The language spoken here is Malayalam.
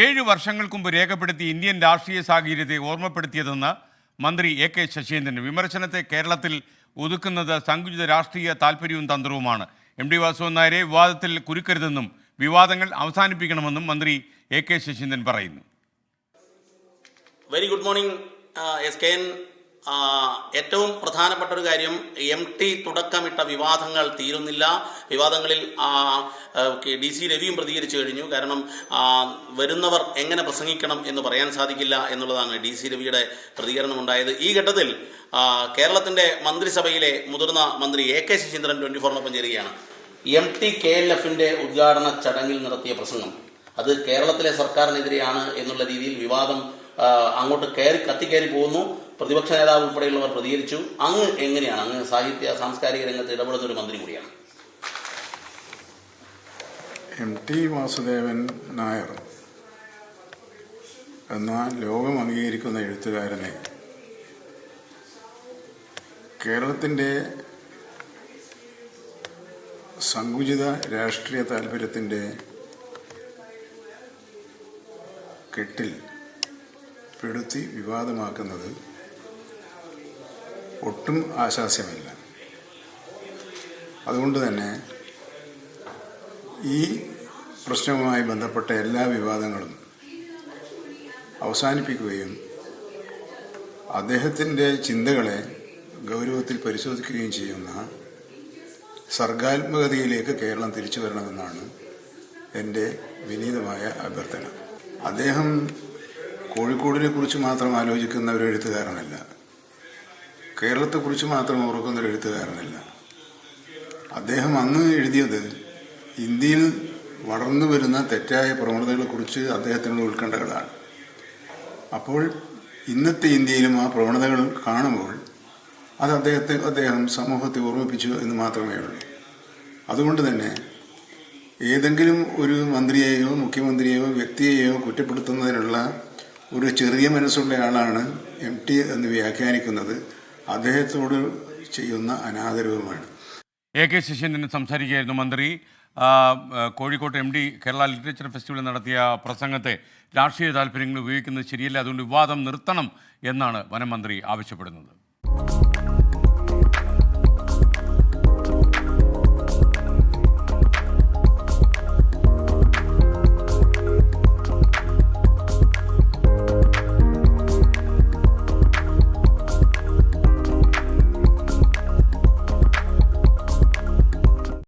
ഏഴ് വർഷങ്ങൾക്ക് മുമ്പ് രേഖപ്പെടുത്തിയ ഇന്ത്യൻ രാഷ്ട്രീയ സാഹചര്യത്തെ ഓർമ്മപ്പെടുത്തിയതെന്ന് മന്ത്രി എ കെ ശശീന്ദ്രൻ. വിമർശനത്തെ കേരളത്തിൽ ഒതുക്കുന്നത് സങ്കുചിത രാഷ്ട്രീയ താല്പര്യവും തന്ത്രവുമാണ്. എം ഡി വാസുവൻ നായരെ വിവാദത്തിൽ കുരുക്കരുതെന്നും വിവാദങ്ങൾ അവസാനിപ്പിക്കണമെന്നും മന്ത്രി എ കെ ശശീന്ദ്രൻ പറയുന്നു. Very good morning S K N ഏറ്റവും പ്രധാനപ്പെട്ട ഒരു കാര്യം എം ടി തുടക്കമിട്ട വിവാദങ്ങൾ തീരുന്നില്ല. വിവാദങ്ങളിൽ ഡി സി രവിയും പ്രതികരിച്ചു കഴിഞ്ഞു. കാരണം വരുന്നവർ എങ്ങനെ പ്രസംഗിക്കണം എന്ന് പറയാൻ സാധിക്കില്ല എന്നുള്ളതാണ് ഡി സി രവിയുടെ പ്രതികരണം ഉണ്ടായത് ഈ ഘട്ടത്തിൽ കേരളത്തിന്റെ മന്ത്രിസഭയിലെ മുതിർന്ന മന്ത്രി എ കെ ശശീന്ദ്രൻ ട്വന്റി ഫോറിനൊപ്പം ചേരുകയാണ്. എം ടി കെ എൽ എഫിന്റെ ഉദ്ഘാടന ചടങ്ങിൽ നടത്തിയ പ്രസംഗം. അത് കേരളത്തിലെ സർക്കാരിനെതിരെയാണ് എന്നുള്ള രീതിയിൽ വിവാദം അങ്ങോട്ട് കയറി കത്തിക്കയറി പോകുന്നു. പ്രതിപക്ഷ നേതാവ് ഉൾപ്പെടെയുള്ളവർ പ്രതികരിച്ചു. അങ്ങ് എങ്ങനെയാണ്? അങ്ങ് സാഹിത്യ സാംസ്കാരിക രംഗത്ത് ഇടപെടുന്ന ഒരു മന്ത്രി കൂടിയാണ്. എം ടി വാസുദേവൻ നായർ എന്ന ലോകം അംഗീകരിക്കുന്ന എഴുത്തുകാരനെ കേരളത്തിന്റെ സങ്കുചിത രാഷ്ട്രീയ താല്പര്യത്തിന്റെ കെട്ടിൽ പെടുത്തി വിവാദമാക്കുന്നത് ഒട്ടും ആശാസ്യമില്ല. അതുകൊണ്ട് തന്നെ ഈ പ്രശ്നവുമായി ബന്ധപ്പെട്ട എല്ലാ വിവാദങ്ങളും അവസാനിപ്പിക്കുകയും അദ്ദേഹത്തിന്റെ ചിന്തകളെ ഗൗരവത്തിൽ പരിശോധിക്കുകയും ചെയ്യുന്ന സർഗാത്മകതയിലേക്ക് കേരളം തിരിച്ചു വരണമെന്നാണ് എന്റെ വിനീതമായ അഭ്യർത്ഥന. അദ്ദേഹം കോഴിക്കോടിനെ കുറിച്ച് മാത്രം ആലോചിക്കുന്ന ഒരു എഴുത്തുകാരനല്ല. കേരളത്തെക്കുറിച്ച് മാത്രം ഓർക്കുന്ന ഒരു എഴുത്തുകാരനല്ല. അദ്ദേഹം അന്ന് എഴുതിയത് ഇന്ത്യയിൽ വളർന്നു വരുന്ന തെറ്റായ പ്രവണതകളെക്കുറിച്ച് അദ്ദേഹത്തിനുള്ള ഉത്കണ്ഠകളാണ്. അപ്പോൾ ഇന്നത്തെ ഇന്ത്യയിലും ആ പ്രവണതകൾ കാണുമ്പോൾ അത് അദ്ദേഹത്തെ അദ്ദേഹം സമൂഹത്തെ ഓർമ്മിപ്പിച്ചു എന്ന് മാത്രമേ ഉള്ളൂ. അതുകൊണ്ട് തന്നെ ഏതെങ്കിലും ഒരു മന്ത്രിയെയോ മുഖ്യമന്ത്രിയെയോ വ്യക്തിയെയോ കുറ്റപ്പെടുത്തുന്നതിനുള്ള ഒരു ചെറിയ മനസ്സുള്ള ആളാണ് എം ടി എന്ന് വ്യാഖ്യാനിക്കുന്നത് അദ്ദേഹത്തോട് ചെയ്യുന്ന അനാദരവുമാണ്. എ കെ ശശീന്ദ്രൻ സംസാരിക്കുകയായിരുന്നു മന്ത്രി. കോഴിക്കോട്ട് M D Kerala literature festival നടത്തിയ പ്രസംഗത്തെ രാഷ്ട്രീയ താല്പര്യങ്ങൾ ഉപയോഗിക്കുന്നത് ശരിയല്ല അതുകൊണ്ട് വിവാദം നിർത്തണം എന്നാണ് വനം മന്ത്രി ആവശ്യപ്പെടുന്നത്.